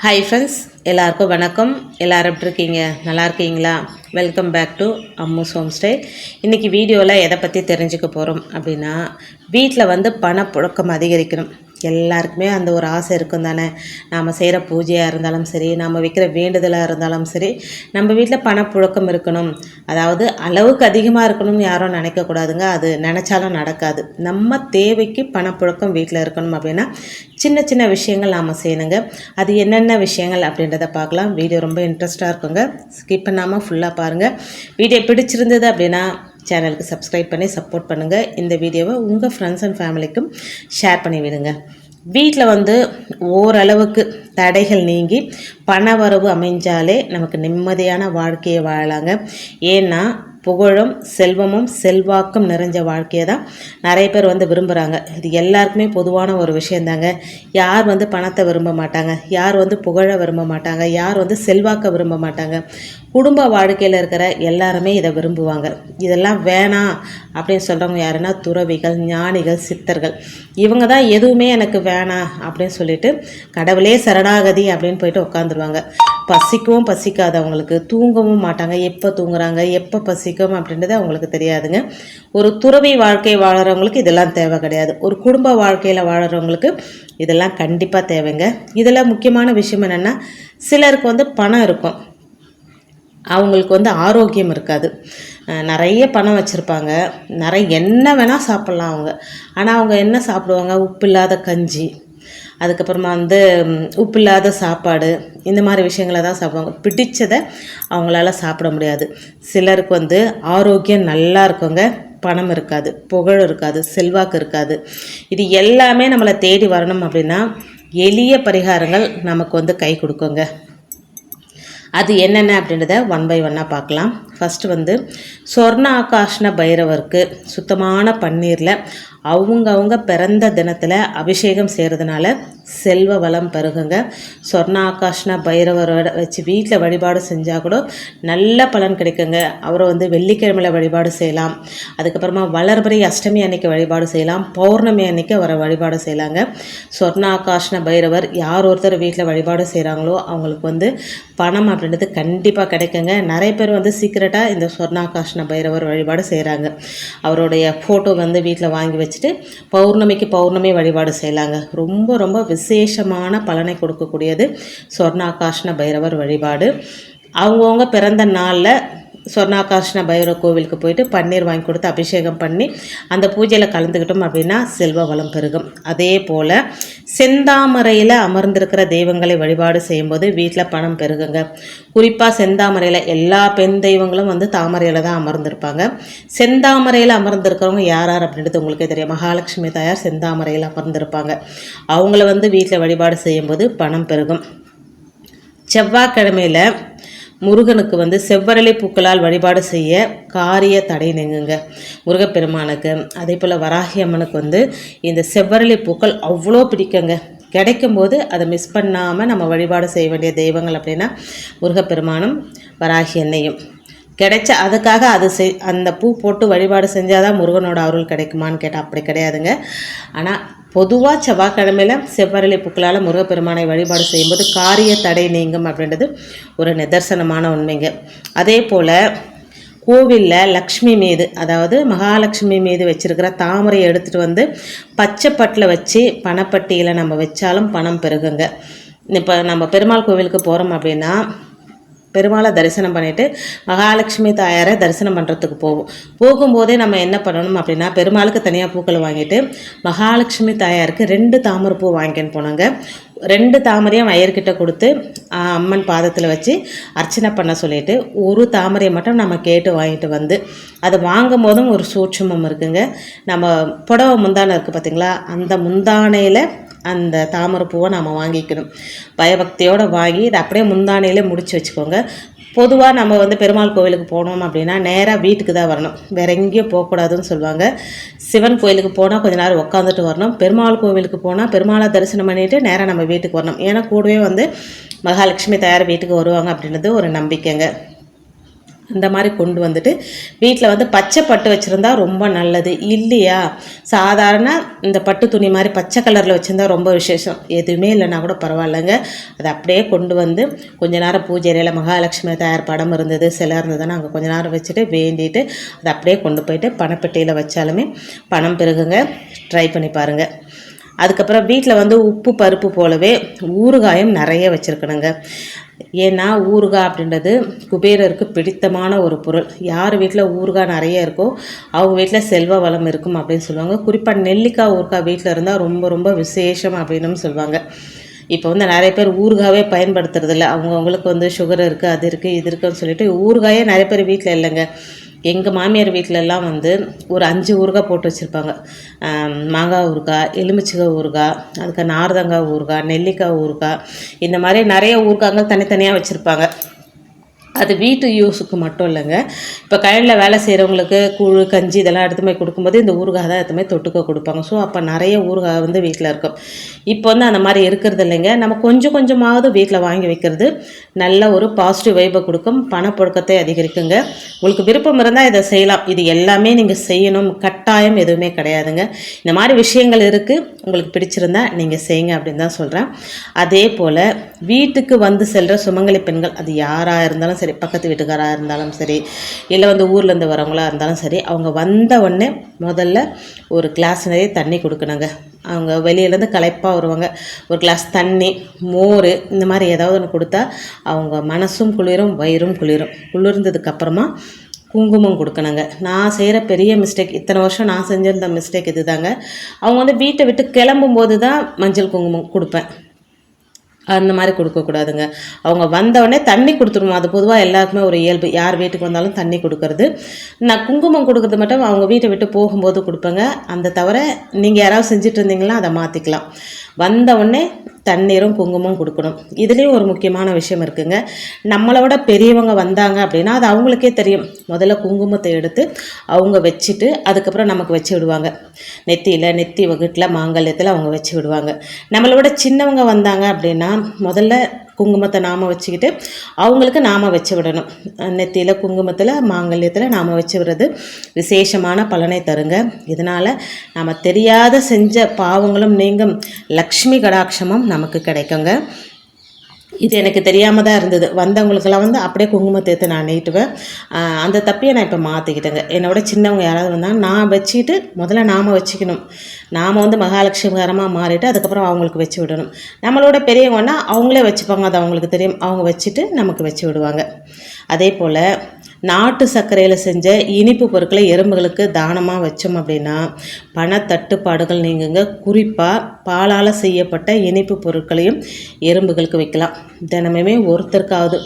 Hi friends எல்லாருக்கும் வணக்கம். எல்லோரும் எப்படி இருக்கீங்க? நல்லா இருக்கீங்களா? Welcome back to Ammu's home stay இன்றைக்கி வீடியோவில் எதை பற்றி தெரிஞ்சுக்க போகிறோம் அப்படின்னா வீட்டில் வந்து பணப்புழக்கம் அதிகரிக்கணும். எல்லாருக்குமே அந்த ஒரு ஆசை இருக்கும் தானே? நாம் செய்கிற பூஜையாக இருந்தாலும் சரி நாம் வைக்கிற வேண்டுதலாக இருந்தாலும் சரி நம்ம வீட்டில் பணப்புழக்கம் இருக்கணும். அதாவது அளவுக்கு அதிகமாக இருக்கணும்னு யாரும் நினைக்கக்கூடாதுங்க அது நினச்சாலும் நடக்காது. நம்ம தேவைக்கு பணப்புழக்கம் வீட்டில் இருக்கணும் அப்படின்னா சின்ன சின்ன விஷயங்கள் நாம் செய்யணுங்க. அது என்னென்ன விஷயங்கள் அப்படின்றத பார்க்கலாம். வீடியோ ரொம்ப இன்ட்ரெஸ்ட்டாக இருக்குங்க. ஸ்கிப் பண்ணாமல் ஃபுல்லாக பாருங்கள் வீடியோ பிடிச்சிருந்தது அப்படின்னா சேனலுக்கு சப்ஸ்கிரைப் பண்ணி சப்போர்ட் பண்ணுங்கள் இந்த வீடியோவை உங்கள் ஃப்ரெண்ட்ஸ் அண்ட் ஃபேமிலிக்கும் ஷேர் பண்ணி விடுங்க. வீட்டில் வந்து ஓரளவுக்கு தடைகள் நீங்கி பண வரவு அமைஞ்சாலே நமக்கு நிம்மதியான வாழ்க்கையை வாழலாங்க. ஏன்னா புகழும் செல்வமும் செல்வாக்கும் நிறைஞ்ச வாழ்க்கையை தான் நிறைய பேர் வந்து விரும்புகிறாங்க இது எல்லாருக்குமே பொதுவான ஒரு விஷயந்தாங்க. யார் வந்து பணத்தை விரும்ப மாட்டாங்க? யார் வந்து புகழ விரும்ப மாட்டாங்க? யார் வந்து செல்வாக்க விரும்ப மாட்டாங்க? குடும்ப வாழ்க்கையில் இருக்கிற எல்லாருமே இதை விரும்புவாங்க. இதெல்லாம் வேணாம் அப்படின்னு சொல்கிறவங்க யாருன்னா துறவிகள் ஞானிகள் சித்தர்கள். இவங்க தான் எதுவுமே எனக்கு வேணாம் அப்படின்னு சொல்லிட்டு கடவுளே சரணாகதி அப்படின்னு போயிட்டு உட்காந்துருவாங்க பசிக்கவும் பசிக்காதவங்களுக்கு தூங்கவும் மாட்டாங்க. எப்போ தூங்குறாங்க? எப்போ பசி பசிக்கும் அப்படின்றது அவங்களுக்கு தெரியாதுங்க. ஒரு துறவி வாழ்க்கை வாழறவங்களுக்கு இதெல்லாம் தேவை கிடையாது. ஒரு குடும்ப வாழ்க்கையில் வாழறவங்களுக்கு இதெல்லாம் கண்டிப்பாக தேவைங்க. இதில் முக்கியமான விஷயம் என்னென்னா சிலருக்கு வந்து பணம் இருக்கும். அவங்களுக்கு வந்து ஆரோக்கியம் இருக்காது. நிறைய பணம் வச்சுருப்பாங்க. நிறைய என்ன வேணால் சாப்பிட்லாம் அவங்க. ஆனால் அவங்க என்ன சாப்பிடுவாங்க? உப்பு இல்லாத கஞ்சி அதுக்கப்புறமா வந்து உப்பு இல்லாத சாப்பாடு இந்த மாதிரி விஷயங்களை தான் சாப்பிடுவாங்க. பிடிச்சதை அவங்களால சாப்பிட முடியாது. சிலருக்கு வந்து ஆரோக்கியம் நல்லா இருக்குங்க பணம் இருக்காது புகழ் இருக்காது செல்வாக்கு இருக்காது. இது எல்லாமே நம்மளை தேடி வரணும் அப்படின்னா எளிய பரிகாரங்கள் நமக்கு வந்து கை கொடுக்குங்க. அது என்னென்ன அப்படின்றத ஒன் பை ஒன்னாக பார்க்கலாம். ஃபஸ்ட்டு வந்து சொர்ண ஆகாஷ்ண பைரவருக்கு சுத்தமான பன்னீரில் அவங்கவுங்க பிறந்த தினத்தில் அபிஷேகம் செய்கிறதுனால செல்வ வளம் பெருகுங்க. சொர்ண ஆகாஷ்ண பைரவரோட வச்சு வீட்டில் வழிபாடு செஞ்சால் கூட நல்ல பலன் கிடைக்குங்க. அவரை வந்து வெள்ளிக்கிழமையில் வழிபாடு செய்யலாம். அதுக்கப்புறமா வளர்பறை அஷ்டமி அன்னைக்கு வழிபாடு செய்யலாம். பௌர்ணமி அன்னைக்கு அவரை வழிபாடு செய்யலாங்க. சொர்ண ஆகாஷ்ண பைரவர் யார் ஒருத்தர் வீட்டில் வழிபாடு செய்கிறாங்களோ அவங்களுக்கு வந்து பணம் அப்படின்றது கண்டிப்பாக கிடைக்குங்க. நிறைய பேர் வந்து சீக்கிரட்டாக இந்த சொர்ணாகாஷ்ண பைரவர் வழிபாடு செய்கிறாங்க அவருடைய ஃபோட்டோ வந்து வீட்டில் வாங்கி வச்சு வச்சுட்டு பௌர்ணமிக்கு பௌர்ணமி வழிபாடு செய்யலாங்க. ரொம்ப ரொம்ப விசேஷமான பலனை கொடுக்கக்கூடியது சொர்ணாகாஷ்ண பைரவர் வழிபாடு. அவங்கவுங்க பிறந்த நாளில் சொர்ணாகர்ஷ்ண பைரவ கோவிலுக்கு போயிட்டு பன்னீர் வாங்கி கொடுத்து அபிஷேகம் பண்ணி அந்த பூஜையில் கலந்துக்கிட்டோம் அப்படின்னா செல்வ வளம் பெருகும். அதே போல் செந்தாமரையில் அமர்ந்திருக்கிற தெய்வங்களை வழிபாடு செய்யும்போது வீட்டில் பணம் பெருகுங்க. குறிப்பாக செந்தாமரையில் எல்லா பெண் தெய்வங்களும் வந்து தாமரையில் தான் அமர்ந்திருப்பாங்க. செந்தாமரையில் அமர்ந்திருக்கிறவங்க யார் யார் அப்படின்றது உங்களுக்கே தெரியும். மகாலட்சுமி தாயார் செந்தாமரையில் அமர்ந்திருப்பாங்க. அவங்கள வந்து வீட்டில் வழிபாடு செய்யும்போது பணம் பெருகும். செவ்வாய்க்கிழமையில் முருகனுக்கு வந்து செவ்வரளி பூக்களால் வழிபாடு செய்ய காரிய தடை நீங்குங்க. முருகப்பெருமானுக்கு அதே போல் வராகி அம்மனுக்கு வந்து இந்த செவ்வரளி பூக்கள் அவ்வளோ பிடிக்குங்க. கிடைக்கும்போது அதை மிஸ் பண்ணாமல் நம்ம வழிபாடு செய்ய வேண்டிய தெய்வங்கள் அப்படின்னா முருகப்பெருமானும் வராகி அன்னையும். கிடைச்ச அதுக்காக அது செய் அந்த பூ போட்டு வழிபாடு செஞ்சால் தான் முருகனோட அருள் கிடைக்குமான்னு கேட்டால் அப்படி கிடையாதுங்க. ஆனால் பொதுவாக செவ்வாய்க்கிழமையில் செவ்வரளி பூக்களால் முருகப்பெருமானை வழிபாடு செய்யும்போது காரிய தடை நீங்கும் அப்படின்றது ஒரு நிதர்சனமான உண்மைங்க. அதே போல் கோவிலில் லக்ஷ்மி மீது அதாவது மகாலட்சுமி மீது வச்சிருக்கிற தாமரையை எடுத்துகிட்டு வந்து பச்சை பட்டில் வச்சு பணப்பட்டியில் நம்ம வச்சாலும் பணம் பெருகுங்க. இப்போ நம்ம பெருமாள் கோவிலுக்கு போகிறோம் அப்படின்னா பெருமாளை தரிசனம் பண்ணிவிட்டு மகாலட்சுமி தாயாரை தரிசனம் பண்ணுறதுக்கு போவோம் போகும்போதே நம்ம என்ன பண்ணணும் அப்படின்னா பெருமாளுக்கு தனியாக பூக்கள் வாங்கிட்டு மகாலட்சுமி தாயாருக்கு ரெண்டு தாமரை பூ வாங்கின்னு போனாங்க. ரெண்டு தாமரையும் வயர்கிட்ட கொடுத்து அம்மன் பாதத்தில் வச்சு அர்ச்சனை பண்ண சொல்லிட்டு ஒரு தாமரையை மட்டும் நம்ம கேட்டு வாங்கிட்டு வந்து அது வாங்கும் போதும் ஒரு சூட்சுமம் இருக்குங்க. நம்ம புடவை முந்தானை இருக்குது பார்த்தீங்களா அந்த முந்தானையில் அந்த தாமரை பூவை நாம் வாங்கிக்கணும். பயபக்தியோடு வாங்கி இதை அப்படியே முந்தானையிலே முடிச்சு வச்சுக்கோங்க. பொதுவாக நம்ம வந்து பெருமாள் கோவிலுக்கு போனோம் அப்படின்னா நேராக வீட்டுக்கு தான் வரணும். வேற எங்கேயும் போகக்கூடாதுன்னு சொல்லுவாங்க. சிவன் கோயிலுக்கு போனால் கொஞ்ச நேரம் உட்காந்துட்டு வரணும். பெருமாள் கோவிலுக்கு போனால் பெருமாளை தரிசனம் பண்ணிவிட்டு நேராக நம்ம வீட்டுக்கு வரணும். ஏன்னா கூடவே வந்து மகாலட்சுமி தயார் வீட்டுக்கு வருவாங்க அப்படின்றது ஒரு நம்பிக்கைங்க. இந்த மாதிரி கொண்டு வந்துட்டு வீட்டில் வந்து பச்சை பட்டு வச்சுருந்தா ரொம்ப நல்லது. இல்லையா? சாதாரண இந்த பட்டு துணி மாதிரி பச்சை கலரில் வச்சுருந்தா ரொம்ப விசேஷம். எதுவுமே இல்லைன்னா கூட பரவாயில்லைங்க. அதை அப்படியே கொண்டு வந்து கொஞ்ச நேரம் பூஜை அறையில் மகாலட்சுமி தயார் படம் இருந்தது சிலை இருந்ததுன்னா அங்கே கொஞ்ச நேரம் வச்சுட்டு வேண்டிட்டு அதை அப்படியே கொண்டு போயிட்டு பணப்பெட்டியில் வச்சாலுமே பணம் பெருகுங்க. ட்ரை பண்ணி பாருங்கள் அதுக்கப்புறம் வீட்டில் வந்து உப்பு பருப்பு போலவே ஊறுகாயும் நிறைய வச்சுருக்கணுங்க. ஏன்னா ஊறுகாய் அப்படின்றது குபேரருக்கு பிடித்தமான ஒரு பொருள். யார் வீட்டில் ஊறுகாய் நிறைய இருக்கோ அவங்க வீட்டில் செல்வ வளம் இருக்கும் அப்படின்னு சொல்லுவாங்க. குறிப்பாக நெல்லிக்காய் ஊறுகாய் வீட்டில் இருந்தால் ரொம்ப ரொம்ப விசேஷம் அப்படின்னு சொல்லுவாங்க. இப்போ வந்து நிறைய பேர் ஊறுகாவே பயன்படுத்துறதில்ல. அவங்கவுங்களுக்கு வந்து சுகர் இருக்குது அது இருக்குது இது இருக்குன்னு சொல்லிட்டு ஊறுகாயே நிறைய பேர் வீட்டில் இல்லைங்க. எங்கள் மாமியார் வீட்டிலலாம் வந்து ஒரு அஞ்சு ஊறுகாய் போட்டு வச்சுருப்பாங்க. மாங்காய் ஊறுகாய் எலுமிச்சிக்காய் ஊறுகாய் அதுக்கு நார்தங்காய் ஊறுகாய் நெல்லிக்காய் ஊறுகாய் இந்த மாதிரி நிறைய ஊறுகாய்கள் தனித்தனியாக வச்சுருப்பாங்க. அது வீட்டு யூஸுக்கு மட்டும் இல்லைங்க. இப்போ கையில் வேலை செய்கிறவங்களுக்கு கூழ் கஞ்சி இதெல்லாம் எடுத்து போய் கொடுக்கும்போது இந்த ஊறுகாய் தான் எடுத்து போய் தொட்டுக்க கொடுப்பாங்க. ஸோ அப்போ நிறைய ஊறுகாய் வந்து வீட்டில் இருக்கும். இப்போ வந்து அந்த மாதிரி இருக்கிறது இல்லைங்க. நம்ம கொஞ்சம் கொஞ்சமாவது வீட்டில் வாங்கி வைக்கிறது நல்ல ஒரு பாசிட்டிவ் வைப்பை கொடுக்கும். பணப்புழக்கத்தை அதிகரிக்குங்க. உங்களுக்கு விருப்பம் இருந்தால் இதை செய்யலாம். இது எல்லாமே நீங்கள் செய்யணும். கட்டாயம் எதுவுமே கிடையாதுங்க. இந்த மாதிரி விஷயங்கள் இருக்குது உங்களுக்கு பிடிச்சிருந்தா நீங்கள் செய்யுங்க அப்படின்னு தான் சொல்கிறேன் அதே போல் வீட்டுக்கு வந்து செல்கிற சுமங்கலி பெண்கள் அது யாராக இருந்தாலும் சரி பக்கத்து வீட்டுக்காராக இருந்தாலும் சரி இல்லை வந்து ஊர்லேருந்து வரவங்களாக இருந்தாலும் சரி அவங்க வந்த உடனே முதல்ல ஒரு கிளாஸ் நிறைய தண்ணி கொடுக்கணுங்க. அவங்க வெளியிலேருந்து களைப்பாக வருவாங்க. ஒரு கிளாஸ் தண்ணி மோர் இந்த மாதிரி ஏதாவது ஒன்று கொடுத்தா அவங்க மனசும் குளிரும் வயிறும் குளிரும். குளிர்ந்ததுக்கப்புறமா குங்குமம் கொடுக்கணுங்க. நான் செய்கிற பெரிய மிஸ்டேக் இத்தனை வருஷம் நான் செஞ்சிருந்த மிஸ்டேக் இது தாங்க அவங்க வந்து வீட்டை விட்டு கிளம்பும் போது தான் மஞ்சள் குங்குமம் கொடுப்பேன். அந்த மாதிரி கொடுக்கக்கூடாதுங்க அவங்க வந்தவொடனே தண்ணி கொடுத்துருவோம் அது பொதுவாக எல்லாருக்குமே ஒரு இயல்பு. யார் வீட்டுக்கு வந்தாலும் தண்ணி கொடுக்கறது. நான் குங்குமம் கொடுக்கறது மட்டும் அவங்க வீட்டை விட்டு போகும்போது கொடுப்பேங்க. அந்த தவிர நீங்கள் யாராவது செஞ்சுட்டு இருந்தீங்கன்னா அதை மாற்றிக்கலாம் வந்தவுடனே தண்ணீரும் குங்குமம் கொடுக்கணும். இதுலேயும் ஒரு முக்கியமான விஷயம் இருக்குங்க. நம்மளோட பெரியவங்க வந்தாங்க அப்படின்னா அது அவங்களுக்கே தெரியும். முதல்ல குங்குமத்தை எடுத்து அவங்க வச்சுட்டு அதுக்கப்புறம் நமக்கு வச்சு விடுவாங்க. நெத்தியில் நெத்தி வகுட்டில் மாங்கல்யத்தில் அவங்க வச்சு விடுவாங்க. நம்மளோட சின்னவங்க வந்தாங்க அப்படின்னா முதல்ல குங்குமத்தை நாம் வச்சுக்கிட்டு அவங்களுக்கு நாம் வச்சு விடணும். நெத்தியில் குங்குமத்தில் மாங்கல்யத்தில் நாம் வச்சு விடுறது விசேஷமான பலனை தருங்க. இதனால் நாம் தெரியாத செஞ்ச பாவங்களும் நீங்கும். லக்ஷ்மி கடாட்சமும் நமக்கு கிடைக்குங்க. இது எனக்கு தெரியாமல் தான் இருந்தது. வந்தவங்களுக்கெல்லாம் வந்து அப்படியே குங்குமத்தை எடுத்து நான் நீட்டுவேன். அந்த தப்பையை நான் இப்போ மாற்றிக்கிட்டேங்க என்னோட சின்னவங்க யாராவது வந்தால் நான் வச்சுக்கிட்டு முதல்ல நாம் வச்சுக்கணும். நாம் வந்து மகாலட்சுமிகரமாக மாறிட்டு அதுக்கப்புறம் அவங்களுக்கு வச்சு விடணும். நம்மளோட பெரியவங்கன்னா அவங்களே வச்சுப்பாங்க. அது அவங்களுக்கு தெரியும். அவங்க வச்சுட்டு நமக்கு வச்சு விடுவாங்க. அதே போல் நாட்டு சர்க்கரையில் செஞ்ச இனிப்பு பொருட்களை எறும்புகளுக்கு தானமாக வச்சோம் அப்படின்னா பணத்தட்டுப்பாடுகள் நீங்குங்க. குறிப்பாக பாலால் செய்யப்பட்ட இனிப்பு பொருட்களையும் எறும்புகளுக்கு வைக்கலாம். தினமுமே ஒருத்தருக்காவது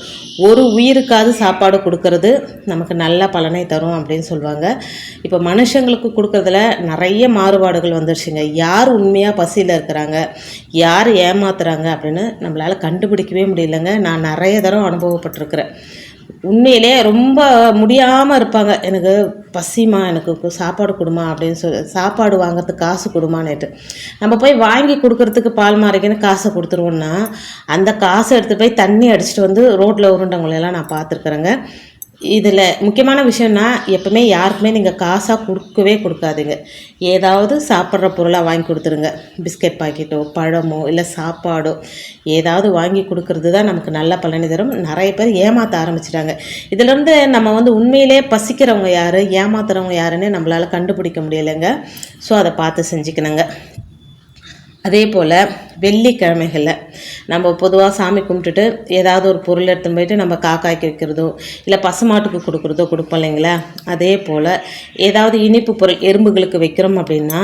ஒரு உயிருக்காவது சாப்பாடு கொடுக்கறது நமக்கு நல்ல பலனை தரும் அப்படின்னு சொல்லுவாங்க. இப்போ மனுஷங்களுக்கு கொடுக்குறதுல நிறைய மாறுபாடுகள் வந்துருச்சுங்க. யார் உண்மையாக பசியில் இருக்கிறாங்க? யார் ஏமாத்துறாங்க அப்படின்னு நம்மளால் கண்டுபிடிக்கவே முடியலங்க. நான் நிறைய தரம் அனுபவப்பட்டிருக்கிறேன். உண்மையிலே ரொம்ப முடியாமல் இருப்பாங்க. எனக்கு பசிமா எனக்கு சாப்பாடு கொடுமா அப்படின்னு சொல்லி சாப்பாடு வாங்கிறதுக்கு காசு கொடுமான்னுட்டு. நம்ம போய் வாங்கி கொடுக்கறதுக்கு பால் மாறிக்கின்னு காசை கொடுத்துருவோன்னா அந்த காசை எடுத்துகிட்டு போய் தண்ணி அடிச்சுட்டு வந்து ரோட்டில் உருண்டவங்களெல்லாம் நான் பார்த்துருக்குறேங்க. இதில் முக்கியமான விஷயம்னா எப்பவுமே யாருக்குமே நீங்கள் காசாக கொடுக்கவே கொடுக்காதீங்க. ஏதாவது சாப்பிட்ற பொருளாக வாங்கி கொடுத்துருங்க. பிஸ்கெட் பாக்கெட்டோ பழமோ இல்லை சாப்பாடோ ஏதாவது வாங்கி கொடுக்கறது தான் நமக்கு நல்ல பலனை தரும். நிறைய பேர் ஏமாற்ற ஆரம்பிச்சிட்டாங்க. இதிலேருந்து நம்ம வந்து உண்மையிலே பசிக்கிறவங்க யார் ஏமாத்துறவங்க யாருன்னு நம்மளால் கண்டுபிடிக்க முடியலைங்க. ஸோ அதை பார்த்து செஞ்சுக்கணுங்க. அதே போல் வெள்ளிக்கிழமைகளில் நம்ம பொதுவாக சாமி கும்பிட்டுட்டு ஏதாவது ஒரு பொருள் எடுத்துன்னு போயிட்டு நம்ம காக்காய்க்கு வைக்கிறதோ இல்லை பசுமாட்டுக்கு கொடுக்குறதோ கொடுப்போம் இல்லைங்களா? அதே போல் ஏதாவது இனிப்பு பொருள் எறும்புகளுக்கு வைக்கிறோம் அப்படின்னா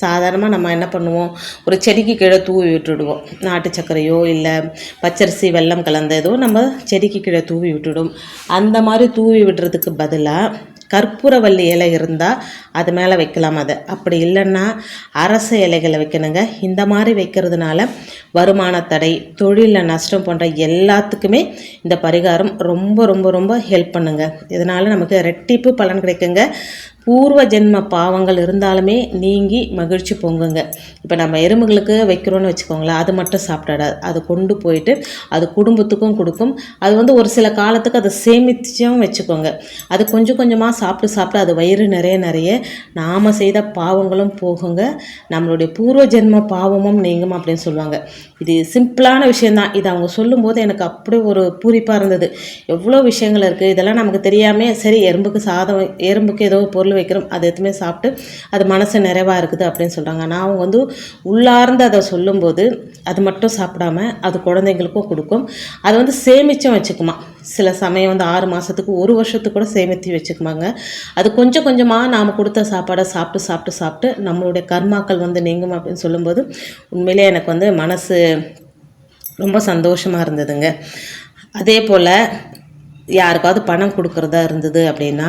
சாதாரணமாக நம்ம என்ன பண்ணுவோம்? ஒரு செடிக்கு கீழே தூவி விட்டுடுவோம். நாட்டு சர்க்கரையோ இல்லை பச்சரிசி வெல்லம் கலந்ததோ நம்ம செடிக்கு கீழே தூவி விட்டுடும். அந்த மாதிரி தூவி விடுறதுக்கு பதிலாக கற்பூரவல்லி இலை இருந்தால் அது மேலே வைக்கலாம் அதை. அப்படி இல்லைன்னா அரச இலைகளை வைக்கணுங்க. இந்த மாதிரி வைக்கிறதுனால வருமான தடை தொழிலில் நஷ்டம் போன்ற எல்லாத்துக்குமே இந்த பரிகாரம் ரொம்ப ரொம்ப ரொம்ப ஹெல்ப் பண்ணுங்க. இதனால் நமக்கு ரெட்டிப்பு பலன் கிடைக்குங்க. பூர்வ ஜென்ம பாவங்கள் இருந்தாலுமே நீங்கி மகிழ்ச்சி பொங்குங்க. இப்போ நம்ம எறும்புகளுக்கு வைக்கிறோன்னு வச்சுக்கோங்களேன் அது மட்டும் சாப்பிடாது அது கொண்டு போயிட்டு அது குடும்பத்துக்கும் கொடுக்கும். அது வந்து ஒரு சில காலத்துக்கு அதை சேமித்தும் வச்சுக்கோங்க. அது கொஞ்சம் கொஞ்சமாக சாப்பிட்டு சாப்பிட்டு அது வயிறு நிறைய நிறைய நாம் செய்த பாவங்களும் போகுங்க. நம்மளுடைய பூர்வ ஜென்ம பாவமும் நீங்கும் அப்படின்னு சொல்லுவாங்க. இது சிம்பிளான விஷயந்தான் இது அவங்க சொல்லும்போது எனக்கு அப்படியே ஒரு பூரிப்பாக இருந்தது. எவ்வளோ விஷயங்கள் இருக்குது இதெல்லாம் நமக்கு தெரியாமல் சரி எறும்புக்கு சாதம் எறும்புக்கு ஏதோ பொருள் வைக்கிறோம். அது எதுவுமே சாப்பிட்டு அது மனசு நிறைவாக இருக்குது அப்படின்னு சொல்கிறாங்க நான் அவங்க வந்து உள்ளார்ந்து அதை சொல்லும்போது அது மட்டும் சாப்பிடாம அது குழந்தைங்களுக்கும் கொடுக்கும். அது வந்து சேமிச்சும் வச்சுக்குமா. சில சமயம் வந்து ஆறு மாதத்துக்கு ஒரு வருஷத்துக்கு கூட சேமித்து வச்சுக்குமாங்க. அது கொஞ்சம் கொஞ்சமாக நாம் கொடுத்த சாப்பாடை சாப்பிட்டு சாப்பிட்டு சாப்பிட்டு நம்மளுடைய கர்மாக்கள் வந்து நீங்கும் அப்படின்னு சொல்லும்போது உண்மையிலே எனக்கு வந்து மனசு ரொம்ப சந்தோஷமாக இருந்ததுங்க. அதே போல் யாருக்காவது பணம் கொடுக்குறதா இருந்தது அப்படின்னா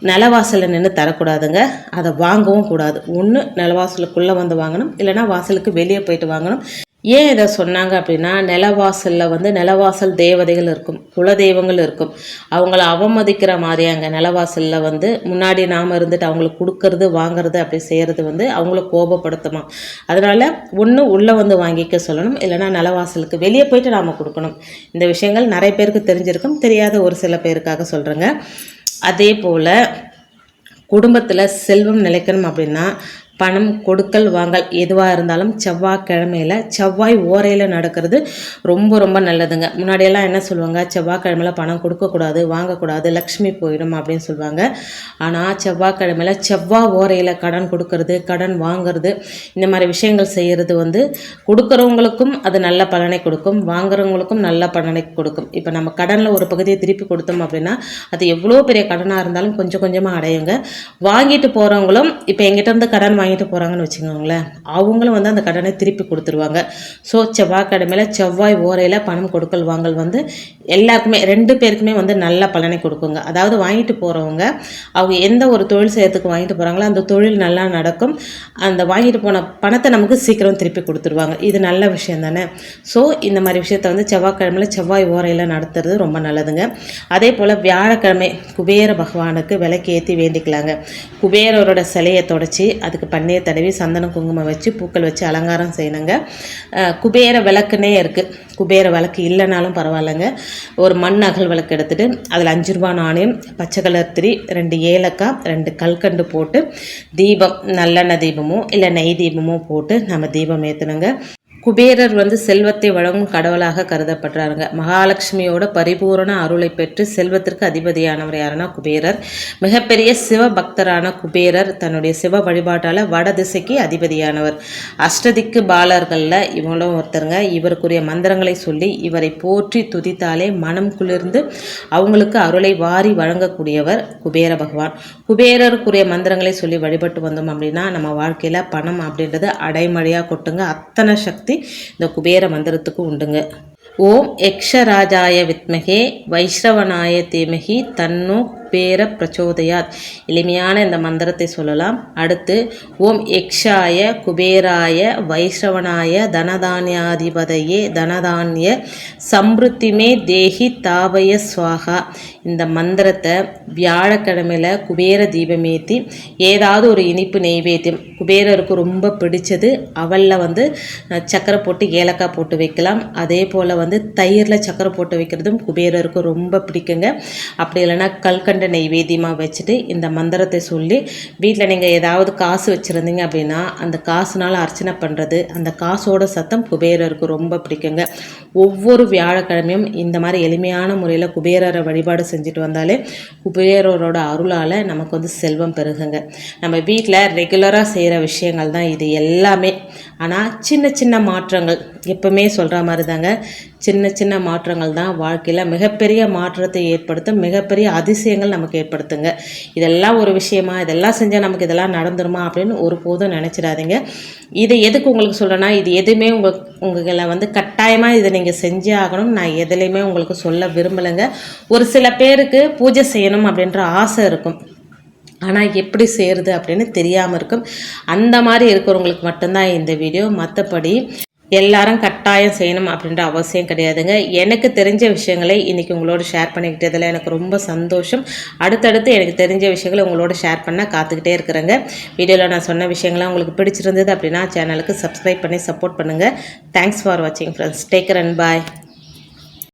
நிலவாசலில் நின்று தரக்கூடாதுங்க. அதை வாங்கவும் கூடாது. ஒன்று நிலவாசலுக்குள்ளே வந்து வாங்கணும். இல்லைன்னா வாசலுக்கு வெளியே போயிட்டு வாங்கணும். ஏன் இதை சொன்னாங்க அப்படின்னா நிலவாசலில் வந்து நிலவாசல் தேவதைகள் இருக்கும். குல தெய்வங்கள் இருக்கும். அவங்கள அவமதிக்கிற மாதிரி அங்கே நிலவாசலில் வந்து முன்னாடி நாம் இருந்துட்டு அவங்களுக்கு கொடுக்கறது வாங்குறது அப்படி செய்கிறது வந்து அவங்கள கோபப்படுத்துமா. அதனால் ஒன்று உள்ளே வந்து வாங்கிக்க சொல்லணும். இல்லைன்னா நிலவாசலுக்கு வெளியே போயிட்டு நாம் கொடுக்கணும். இந்த விஷயங்கள் நிறைய பேருக்கு தெரிஞ்சிருக்கும். தெரியாத ஒரு சில பேருக்காக சொல்கிறேங்க அதே போல் குடும்பத்தில் செல்வம் நிலைக்கணும் அப்படின்னா பணம் கொடுக்கல் வாங்கல் எதுவாக இருந்தாலும் செவ்வாய்க்கிழமையில் செவ்வாய் ஓரையில் நடக்கிறது ரொம்ப ரொம்ப நல்லதுங்க. முன்னாடியெல்லாம் என்ன சொல்லுவாங்க? செவ்வாய்க்கிழமையில் பணம் கொடுக்கக்கூடாது வாங்கக்கூடாது லக்ஷ்மி போயிடும் அப்படின்னு சொல்லுவாங்க. ஆனால் செவ்வாய்க்கிழமையில் செவ்வாய் ஓரையில் கடன் கொடுக்கறது கடன் வாங்குறது இந்த மாதிரி விஷயங்கள் செய்கிறது வந்து கொடுக்குறவங்களுக்கும் அது நல்ல பலனை கொடுக்கும் வாங்குறவங்களுக்கும் நல்ல பலனை கொடுக்கும். இப்போ நம்ம கடனில் ஒரு பகுதியை திருப்பி கொடுத்தோம் அப்படின்னா அது எவ்வளோ பெரிய கடனாக இருந்தாலும் கொஞ்சம் கொஞ்சமாக அடையுங்க. வாங்கிட்டு போகிறவங்களும் இப்போ எங்கிட்ட இருந்து கடன் வாங்கி வாங்கிட்டு போகிறாங்கன்னு வச்சுக்கோங்களேன். அவங்களும் வந்து அந்த கடனை திருப்பி கொடுத்துருவாங்க. ஸோ செவ்வாய்க்கிழமையில் செவ்வாய் ஓரையில் பணம் கொடுக்கல் வாங்கல் வந்து எல்லாருக்குமே ரெண்டு பேருக்குமே வந்து நல்ல பலனை கொடுக்குங்க. அதாவது வாங்கிட்டு போகிறவங்க அவங்க எந்த ஒரு தொழில் செய்யறதுக்கு வாங்கிட்டு போகிறாங்களோ அந்த தொழில் நல்லா நடக்கும். அந்த வாங்கிட்டு போன பணத்தை நமக்கு சீக்கிரம் திருப்பி கொடுத்துருவாங்க. இது நல்ல விஷயம் தானே? ஸோ இந்த மாதிரி விஷயத்த வந்து செவ்வாய்க்கிழமையில் செவ்வாய் ஓரையில் நடத்துறது ரொம்ப நல்லதுங்க. அதே போல் வியாழக்கிழமை குபேர பகவானுக்கு விலைக்கு ஏற்றி வேண்டிக்கலாங்க. குபேரரோட சிலையை தொடச்சி அதுக்கு பன்னீர் தடவி சந்தனம் குங்குமம் வச்சு பூக்கள் வச்சு அலங்காரம் செய்யணுங்க. குபேர விளக்குனே இருக்குது குபேர விளக்கு இல்லைனாலும் பரவாயில்லைங்க. ஒரு மண் அகல் விளக்கு எடுத்துகிட்டு அதில் அஞ்சு ரூபா நாணயம் பச்சை கலர் திரி ரெண்டு ஏலக்காய் ரெண்டு கல்கண்டு போட்டு தீபம் நல்லெண்ணெய் தீபமோ இல்லை நெய் தீபமோ போட்டு நம்ம தீபம் ஏற்றணுங்க குபேரர் வந்து செல்வத்தை வழங்கும் கடவுளாக கருதப்படுறாருங்க மகாலட்சுமியோட பரிபூரண அருளை பெற்று செல்வத்திற்கு அதிபதியானவர் யாருன்னா குபேரர். மிகப்பெரிய சிவ பக்தரான குபேரர் தன்னுடைய சிவ வழிபாட்டால் வட திசைக்கு அதிபதியானவர். அஷ்டதிக்கு பாலர்களில் இவங்களும் ஒருத்தருங்க. இவருக்குரிய மந்திரங்களை சொல்லி இவரை போற்றி துதித்தாலே மனம் குளிர்ந்து அவங்களுக்கு அருளை வாரி வழங்கக்கூடியவர் குபேர பகவான். குபேரருக்குரிய மந்திரங்களை சொல்லி வழிபட்டு வந்தோம் அப்படின்னா நம்ம வாழ்க்கையில் பணம் அப்படின்றது அடைமழையாக கொட்டுங்க. அத்தனை சக்தி இந்த குபேர மந்திரத்துக்கு உண்டுங்க. ஓம் யக்ஷராஜாய வித்மகே வைஷ்ரவனாய தீமகி தன்னு குபேர பிரச்சோதயாத். எளிமையான இந்த மந்திரத்தை சொல்லலாம். அடுத்து ஓம் எக்ஷாய குபேராய வைஷ்ரவனாய தனதானியாதிபதையே தனதானிய சம்ருத்திமே தேகி தாபய சுவாகா. இந்த மந்திரத்தை வியாழக்கிழமையில் குபேர தீபமேத்தி ஏதாவது ஒரு இனிப்பு நெய்வேத்தியம். குபேரருக்கு ரொம்ப பிடிச்சது. அவலில் வந்து சக்கரை போட்டு ஏலக்காய் போட்டு வைக்கலாம். அதே போல் வந்து தயிரில் சக்கரை போட்டு வைக்கிறதும் குபேரருக்கு ரொம்ப பிடிக்குங்க. அப்படி இல்லைன்னா கல்கண்டு நெய்வேத்தியமாக வச்சுட்டு இந்த மந்திரத்தை சொல்லி வீட்டில் நீங்கள் ஏதாவது காசு வச்சுருந்தீங்க அப்படின்னா அந்த காசுனால் அர்ச்சனை பண்ணுறது அந்த காசோட சத்தம் குபேரருக்கு ரொம்ப பிடிக்குங்க. ஒவ்வொரு வியாழக்கிழமையும் இந்த மாதிரி எளிமையான முறையில் குபேரரை வழிபாடு செஞ்சுட்டு வந்தாலே குபேரரோட அருளால் நமக்கு வந்து செல்வம் பெருகுங்க. நம்ம வீட்டில் ரெகுலராக செய்கிற விஷயங்கள் தான் இது. எல்லாமே ஆனால் சின்ன சின்ன மாற்றங்கள் எப்பவுமே சொல்கிற மாதிரி தாங்க சின்ன சின்ன மாற்றங்கள் தான் வாழ்க்கையில் மிகப்பெரிய மாற்றத்தை ஏற்படுத்தும் மிகப்பெரிய அதிசயங்கள் நமக்கு ஏற்படுத்துங்க. இதெல்லாம் ஒரு விஷயமா இதெல்லாம் செஞ்சால் நமக்கு இதெல்லாம் நடந்துருமா அப்படின்னு ஒருபோதும் நினச்சிடாதீங்க. இதை எதுக்கு உங்களுக்கு சொல்கிறேன்னா இது எதுவுமே உங்கள் உங்களை வந்து கட்டாயமாக இதை நீங்கள் செஞ்சே ஆகணும் நான் எதுலேயுமே உங்களுக்கு சொல்ல விரும்பலைங்க. ஒரு சில பேருக்கு பூஜை செய்யணும் அப்படின்ற ஆசை இருக்கும். ஆனால் எப்படி செய்கிறது அப்படின்னு தெரியாமல் இருக்கும். அந்த மாதிரி இருக்கிறவங்களுக்கு மட்டும்தான் இந்த வீடியோ மற்றபடி எல்லாரும் கட்டாயம் செய்யணும் அப்படின்ற அவசியம் கிடையாதுங்க. எனக்கு தெரிஞ்ச விஷயங்களை இன்றைக்கி உங்களோட ஷேர் பண்ணிக்கிட்டதில் எனக்கு ரொம்ப சந்தோஷம். அடுத்தடுத்து எனக்கு தெரிஞ்ச விஷயங்களை உங்களோட ஷேர் பண்ண காத்துக்கிட்டே இருக்கிறேங்க. வீடியோவில் நான் சொன்ன விஷயங்கள்லாம் உங்களுக்கு பிடிச்சிருந்தது அப்படின்னா சேனலுக்கு சப்ஸ்கிரைப் பண்ணி சப்போர்ட் பண்ணுங்கள் தேங்க்ஸ் ஃபார் வாட்சிங் ஃப்ரெண்ட்ஸ் டேக் அண்ட் பாய்